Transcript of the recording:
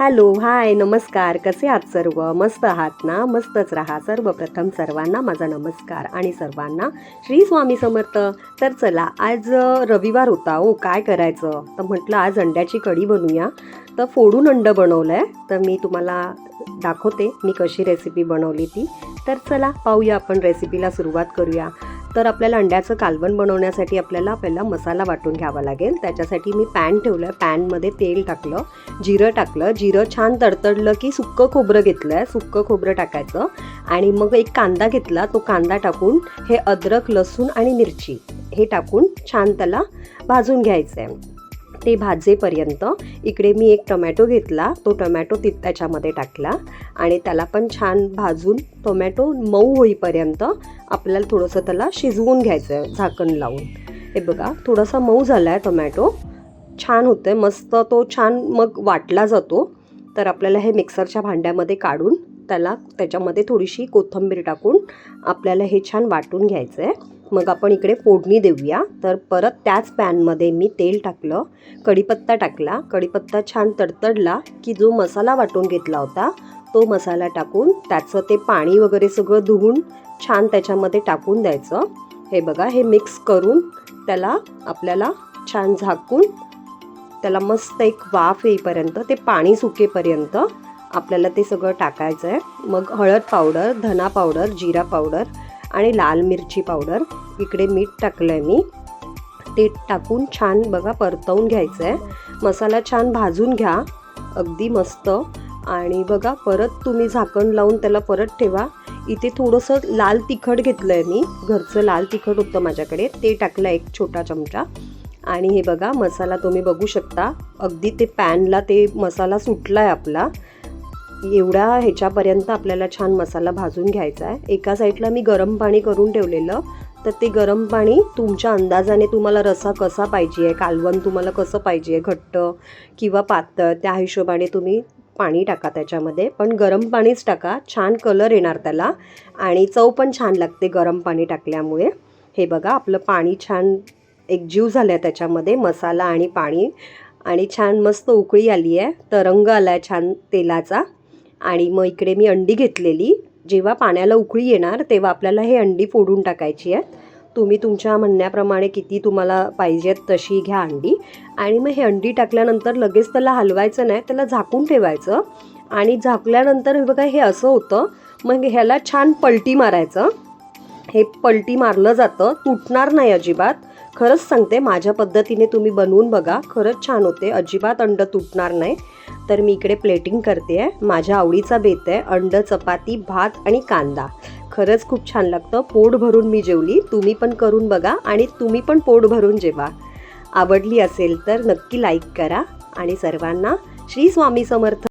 Hello hi नमस्कार. कसे आहात सर्व? मस्त आहात ना? मस्तच राहा. सर्वप्रथम सर्वांना माझा नमस्कार आणि सर्वांना श्री स्वामी समर्थ. तर चला आज रविवार होता ओ काय करायचं? तर म्हटलं आज अंड्याची कढी बनवूया तर फोडून अंड बनवलं आहे तर मी तुम्हाला दाखवते मी कशी रेसिपी बनवली ती. तर चला पाहूया आपण रेसिपीला सुरुवात करूया. तर आपल्याला अंड्याचं कालवण बनवण्यासाठी आपल्याला पहिला मसाला वाटून घ्यावा लागेल. त्याच्यासाठी मी पॅन ठेवलं आहे पॅनमध्ये तेल टाकलं जिरं टाकलं. जिरं छान तडतडलं की सुक्कं खोबरं घेतलं आहे सुक्कं खोबरं टाकायचं. आणि मग एक कांदा घेतला तो कांदा टाकून हे अद्रक लसूण आणि मिरची हे टाकून छान त्याला भाजून घ्यायचं आहे ते भाजेपर्यंत. इकडे मी एक टोमॅटो घेतला. तो टोमॅटो ति त्याच्यामध्ये टाकला. आणि त्याला पण छान भाजून टोमॅटो मऊ होईपर्यंत आपल्याला थोडंसं त्याला शिजवून घ्यायचं आहे झाकण लावून. हे बघा थोडासा मऊ झाला आहे टोमॅटो. छान होतं आहे मस्त तो छान मग वाटला जातो. तर आपल्याला हे मिक्सरच्या भांड्यामध्ये काढून त्याला त्याच्यामध्ये थोडीशी कोथिंबीर टाकून आपल्याला हे छान वाटून घ्यायचं आहे मग आपण इकडे फोडणी देऊया. तर परत त्याच पॅनमध्ये मी तेल टाकलं कढीपत्ता टाकला. कढीपत्ता छान तडतडला की जो मसाला वाटून घेतला होता तो मसाला टाकून त्याचं ते पाणी वगैरे सगळं धुवून छान त्याच्यामध्ये टाकून द्यायचं. हे बघा हे मिक्स करून त्याला आपल्याला छान झाकून त्याला मस्त एक वाफ येईपर्यंत ते पाणी सुकेपर्यंत आपल्याला ते सगळं टाकायचं आहे मग हळद पावडर धना पावडर जिरा पावडर आणि लाल मिरची पावडर इकडे मीठ टाकलं आहे मी. ते टाकून छान बघा परतवून घ्यायचं आहे मसाला छान भाजून घ्या. अगदी मस्त. आणि बघा परत तुम्ही झाकण लावून त्याला परत ठेवा. इथे थोडंसं लाल तिखट घेतलं आहे मी. घरचं लाल तिखट होतं माझ्याकडे. ते टाकलं एक छोटा चमचा. आणि हे बघा मसाला तुम्ही बघू शकता. अगदी ते पॅनला ते मसाला सुटला आहे आपला. एवढ्या ह्याच्यापर्यंत आपल्याला छान मसाला भाजून घ्यायचा आहे एका साईडला मी गरम पाणी करून ठेवलेलं. तर ते गरम पाणी तुमच्या अंदाजाने तुम्हाला रसा कसा पाहिजे? आहे कालवण तुम्हाला कसं पाहिजे? आहे घट्ट किंवा पातळ त्या हिशोबाने तुम्ही पाणी टाका त्याच्यामध्ये. पण गरम पाणीच टाका. छान कलर येणार त्याला. आणि चव पण छान लागते गरम पाणी टाकल्यामुळे. हे बघा आपलं पाणी छान एकजीव झालं आहे त्याच्यामध्ये. मसाला आणि पाणी. आणि छान मस्त उकळी आली आहे तरंग आला आहे छान तेलाचा. आणि मग इकडे मी अंडी घेतलेली. जेव्हा पाण्याला उकळी येणार तेव्हा आपल्याला हे अंडी फोडून टाकायची आहेत. तुम्ही तुमच्या म्हणण्याप्रमाणे किती तुम्हाला पाहिजेत तशी घ्या अंडी. आणि मग हे अंडी टाकल्यानंतर लगेच त्याला हलवायचं नाही त्याला झाकून ठेवायचं. आणि झाकल्यानंतर बघा हे असं होतं. मग ह्याला छान पलटी मारायचं. हे पलटी मारलं जातं. तुटणार नाही अजिबात. खरंच सांगते माझ्या पद्धतीने तुम्ही बनवून बघा. खरंच छान होते. अजिबात अंड तुटणार नाही. तर मी इकडे प्लेटिंग करते आहे माझ्या आवडीचा बेत आहे. अंड चपाती भात आणि कांदा. खरंच खूप छान लागतं. पोट भरून मी जेवली. तुम्ही पण करून बघा आणि तुम्ही पण पोट भरून जेवा. आवडली असेल तर नक्की लाईक करा. आणि सर्वांना श्री स्वामी समर्थ.